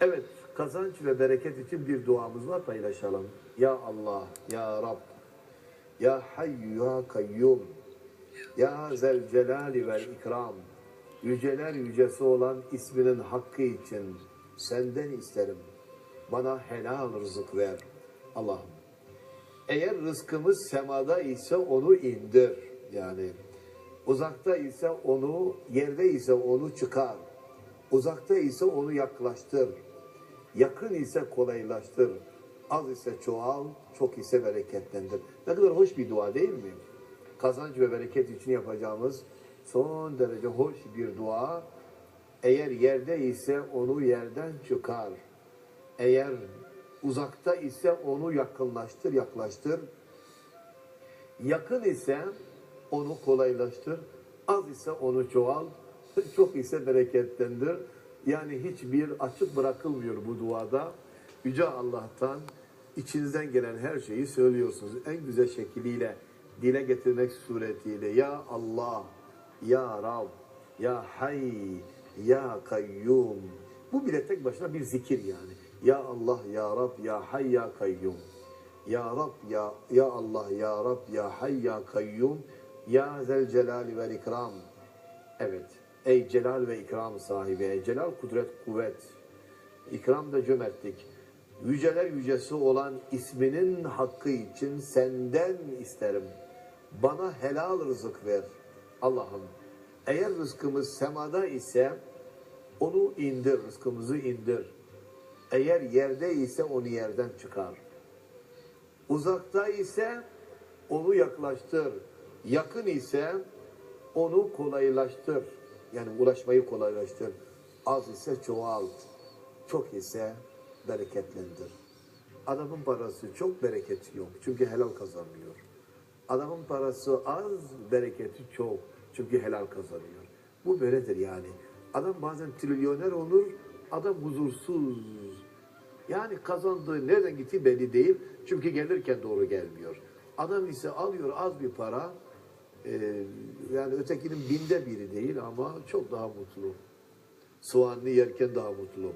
Evet, kazanç ve bereket için bir duamız var paylaşalım. Ya Allah, Ya Rab, Ya Hayyu, Ya Kayyum, Ya Zel Celali vel İkram, yüceler yücesi olan isminin hakkı için senden isterim. Bana helal rızık ver Allah'ım. Eğer rızkımız semada ise onu indir. Yani uzakta ise onu, yerde ise onu çıkar. Uzakta ise onu yaklaştır. Yakın ise kolaylaştır. Az ise çoğal, çok ise bereketlendir. Ne kadar hoş bir dua değil mi? Kazanç ve bereket için yapacağımız son derece hoş bir dua. Eğer yerde ise onu yerden çıkar. Eğer uzakta ise onu yakınlaştır, yaklaştır. Yakın ise onu kolaylaştır. Az ise onu çoğal. Çok ise bereketlendir. Yani hiçbir açık bırakılmıyor bu duada. Yüce Allah'tan içinizden gelen her şeyi söylüyorsunuz. En güzel şekliyle dile getirmek suretiyle. Ya Allah, Ya Rab, Ya Hay, Ya Kayyum. Bu bile tek başına bir zikir yani. Ya Allah, Ya Rab, Ya Hay, Ya Kayyum. Ya Rab, Ya, ya Allah, Ya Rab, Ya Hay, Ya Kayyum. Ya Zel Celali vel İkram. Evet. Ey celal ve ikram sahibi, ey celal kudret kuvvet, ikram da cömertlik. Yüceler yücesi olan isminin hakkı için senden isterim. Bana helal rızık ver Allah'ım. Eğer rızkımız semada ise onu indir, rızkımızı indir. Eğer yerde ise onu yerden çıkar. Uzakta ise onu yaklaştır. Yakın ise onu kolaylaştır. Yani ulaşmayı kolaylaştır. Az ise çoğalt. Çok ise bereketlendir. Adamın parası çok bereketi yok. Çünkü helal kazanmıyor. Adamın parası az, bereketi çok. Çünkü helal kazanıyor. Bu böyledir yani. Adam bazen trilyoner olur, adam huzursuz. Yani kazandığı nereden gittiği belli değil. Çünkü gelirken doğru gelmiyor. Adam ise alıyor az bir para, yani ötekinin binde biri değil ama çok daha mutlu. Soğanlı yerken daha mutlu.